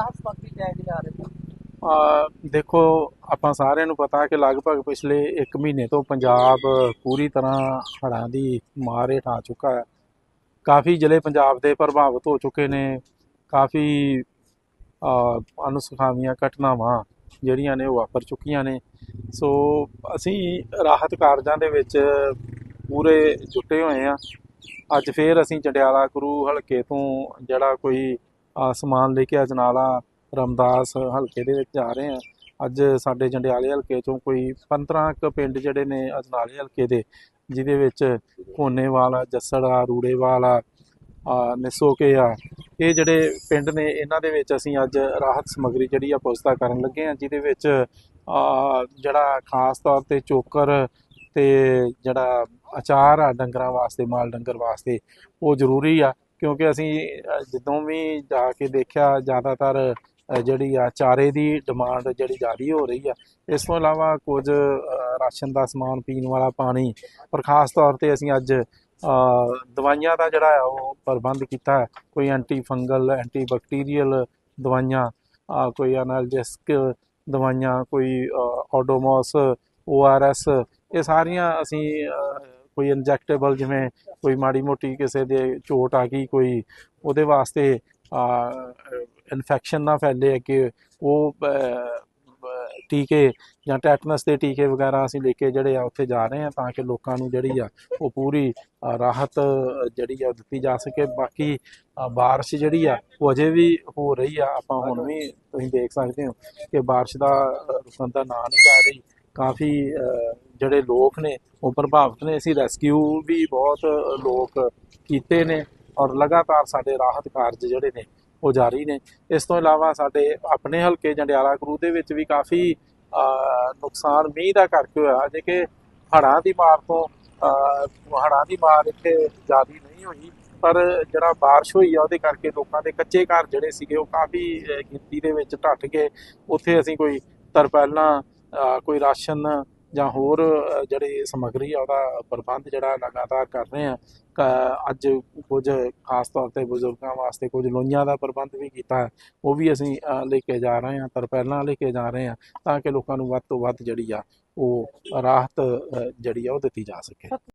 ਰਾਹਤ ਸਮੱਗਰੀ ਲੈ ਕੇ ਜਾ ਰਹੇ ਹੋ ਆ ਦੇਖੋ ਆਪਾਂ ਸਾਰਿਆਂ ਨੂੰ ਪਤਾ ਕਿ ਲਗਭਗ ਪਿਛਲੇ 1 ਮਹੀਨੇ ਤੋਂ ਪੰਜਾਬ ਪੂਰੀ ਤਰ੍ਹਾਂ ਹੜ੍ਹਾਂ ਦੀ ਮਾਰ ਹੇਠ ਆ ਚੁੱਕਾ ਹੈ। ਕਾਫੀ ਜ਼ਿਲ੍ਹੇ ਪੰਜਾਬ ਦੇ ਪ੍ਰਭਾਵਿਤ ਹੋ ਚੁੱਕੇ ਨੇ। ਕਾਫੀ ਆ, ਘਟਨਾਵਾਂ ਜਿਹੜੀਆਂ ਨੇ ਉਹ ਵਾਪਰ ਚੁੱਕੀਆਂ ਨੇ। ਸੋ ਅਸੀਂ ਰਾਹਤ ਕਾਰਜਾਂ ਦੇ ਵਿੱਚ ਪੂਰੇ ਜੁਟੇ ਹੋਏ ਆ ਅੱਜ ਫੇਰ ਅਸੀਂ ਜੰਡਿਆਲਾ ਗੁਰੂ ਹਲਕੇ ਤੋਂ ਜਿਹੜਾ ਕੋਈ ਆ, ਸਮਾਨ ਲੈ ਕੇ ਅਜਨਾਲਾ ਰਮਦਾਸ ਹਲਕੇ ਦੇ ਵਿੱਚ ਜਾ ਰਹੇ ਆ। ਅੱਜ ਸਾਡੇ ਜੰਡਿਆਲੇ ਹਲਕੇ ਚੋਂ ਕੋਈ 15 ਕੁ ਪਿੰਡ ਜਿਹੜੇ ਨੇ ਅਜਨਾਲੇ ਹਲਕੇ ਦੇ ਜਿਹਦੇ ਵਿੱਚ ਕੋਨੇਵਾਲ ਆ ਜੱਸੜ ਆ ਰੂੜੇਵਾਲ ਆ ਨਿਸੋਕੇ ਆ। ਇਹ ਜਿਹੜੇ ਪਿੰਡ ਨੇ ਇਹਨਾਂ ਦੇ ਵਿੱਚ ਅਸੀਂ ਅੱਜ ਰਾਹਤ ਸਮੱਗਰੀ ਜਿਹੜੀ ਆ ਪੁਸਤਾ ਕਰਨ ਲੱਗੇ ਆ ਜਿਹਦੇ ਵਿੱਚ ਜਿਹੜਾ ਖਾਸ ਤੌਰ ਤੇ ਚੋਕਰ ਤੇ ਜਿਹੜਾ ਅਚਾਰ ਆ ਡੰਗਰਾਂ ਵਾਸਤੇ ਮਾਲ ਡੰਗਰ ਵਾਸਤੇ ਉਹ ਜ਼ਰੂਰੀ ਆ। ਕਿਉਂਕਿ ਅਸੀਂ ਜਦੋਂ ਵੀ ਜਾ ਕੇ ਦੇਖਿਆ ਜ਼ਿਆਦਾਤਰ ਜਿਹੜੀ ਆ ਚਾਰੇ ਦੀ ਡਿਮਾਂਡ ਜਿਹੜੀ ਜ਼ਿਆਦਾ ਹੋ ਰਹੀ ਆ, ਇਸ ਤੋਂ ਇਲਾਵਾ ਕੁਝ ਰਾਸ਼ਨ ਦਾ ਸਮਾਨ ਪੀਣ ਵਾਲਾ ਪਾਣੀ ਪਰ ਖਾਸ ਤੌਰ ਤੇ ਅਸੀਂ ਅੱਜ ਦਵਾਈਆਂ ਦਾ ਜਿਹੜਾ ਆ ਉਹ ਪ੍ਰਬੰਧ ਕੀਤਾ ਹੈ। ਕੋਈ ਐਂਟੀ ਫੰਗਲ ਐਂਟੀ ਬੈਕਟੀਰੀਅਲ ਦਵਾਈਆਂ, ਕੋਈ ਐਨਾਲਜੈਸਿਕ ਦਵਾਈਆਂ ਕੋਈ ਓਡੋਮੋਸ ਓਆਰਐਸ ਇਹ ਸਾਰੀਆਂ ਅਸੀਂ ਕੋਈ ਇੰਜੈਕਟੇਬਲ ਜਿਵੇਂ ਕੋਈ ਮਾੜੀ ਮੋਟੀ ਕਿਸੇ ਦੇ ਚੋਟ ਆ ਗਈ ਕੋਈ ਉਹਦੇ ਵਾਸਤੇ ਇਨਫੈਕਸ਼ਨ ਨਾ ਫੈਲੇ ਕਿ ਉਹ ਟੀਕੇ ਜਾਂ ਟੈਟਨਸ ਦੇ ਟੀਕੇ ਵਗੈਰਾ ਅਸੀਂ ਲੈ ਕੇ ਜਿਹੜੇ ਆ ਉੱਥੇ ਜਾ ਰਹੇ ਆ ਤਾਂ ਕਿ ਲੋਕਾਂ ਨੂੰ ਜਿਹੜੀ ਆ ਉਹ ਪੂਰੀ ਰਾਹਤ ਜਿਹੜੀ ਆ ਦਿੱਤੀ ਜਾ ਸਕੇ। ਬਾਕੀ ਅ, ਬਾਰਿਸ਼ ਜਿਹੜੀ ਆ ਉਹ ਅਜੇ ਵੀ ਹੋ ਰਹੀ ਆ ਆਪਾਂ ਹੁਣ ਵੀ ਤੁਸੀਂ ਦੇਖ ਸਕਦੇ ਹੋ ਕਿ ਬਾਰਿਸ਼ ਦਾ ਅ, ਰੁਕਣ ਦਾ ਨਾਂ ਨਹੀਂ ਲੈ ਰਹੀ। ਕਾਫੀ ਜਿਹੜੇ ਲੋਕ ਨੇ ਉਹ ਪ੍ਰਭਾਵਿਤ ਨੇ। ਅਸੀਂ ਰੈਸਕਿਊ ਵੀ ਬਹੁਤ ਲੋਕ ਕੀਤੇ ਨੇ ਔਰ ਲਗਾਤਾਰ ਸਾਡੇ ਰਾਹਤ ਕਾਰਜ ਜਿਹੜੇ ਨੇ ਉਹ ਜਾਰੀ ਨੇ। ਇਸ ਤੋਂ ਇਲਾਵਾ ਸਾਡੇ ਆਪਣੇ ਹਲਕੇ ਜੰਡਿਆਲਾ ਗੁਰੂ ਦੇ ਵਿੱਚ ਵੀ ਕਾਫੀ ਨੁਕਸਾਨ ਮੀਂਹ ਦਾ ਕਰਕੇ ਹੋਇਆ। ਜੇ ਕਿ ਹੜ੍ਹਾਂ ਦੀ ਮਾਰ ਤੋਂ ਅ, ਹੜ੍ਹਾਂ ਦੀ ਮਾਰ ਇੱਥੇ ਜ਼ਿਆਦਾ ਨਹੀਂ ਹੋਈ ਪਰ ਜਿਹੜਾ ਬਾਰਿਸ਼ ਹੋਈ ਆ ਉਹਦੇ ਕਰਕੇ ਲੋਕਾਂ ਦੇ ਕੱਚੇ ਘਰ ਜਿਹੜੇ ਸੀਗੇ ਉਹ ਕਾਫੀ ਗਿਣਤੀ ਦੇ ਵਿੱਚ ਢੱਟ ਗਏ। ਉੱਥੇ ਅਸੀਂ ਕੋਈ ਤਰਪਾਲਾਂ ਕੋਈ ਰਾਸ਼ਨ ਜਾਂ ਹੋਰ ਅ, ਜਿਹੜੀ ਸਮੱਗਰੀ ਆ ਉਹਦਾ ਪ੍ਰਬੰਧ ਜਿਹੜਾ ਲਗਾਤਾਰ ਕਰ ਰਹੇ ਆ ਕ- ਅੱਜ ਕੁਝ ਖਾਸ ਤੌਰ ਤੇ ਬਜ਼ੁਰਗਾਂ ਵਾਸਤੇ ਕੁਝ ਲੋਈਆਂ ਦਾ ਪ੍ਰਬੰਧ ਵੀ ਕੀਤਾ ਉਹ ਵੀ ਅਸੀਂ ਲੈ ਕੇ ਜਾ ਰਹੇ ਹਾਂ ਤਰਪੈਲਾਂ ਲੈ ਕੇ ਜਾ ਰਹੇ ਹਾਂ ਤਾਂ ਕਿ ਲੋਕਾਂ ਨੂੰ ਵੱਧ ਤੋਂ ਵੱਧ ਜਿਹੜੀ ਆ ਉਹ ਰਾਹਤ ਜਿਹੜੀ ਆ ਉਹ ਦਿੱਤੀ ਜਾ ਸਕੇ।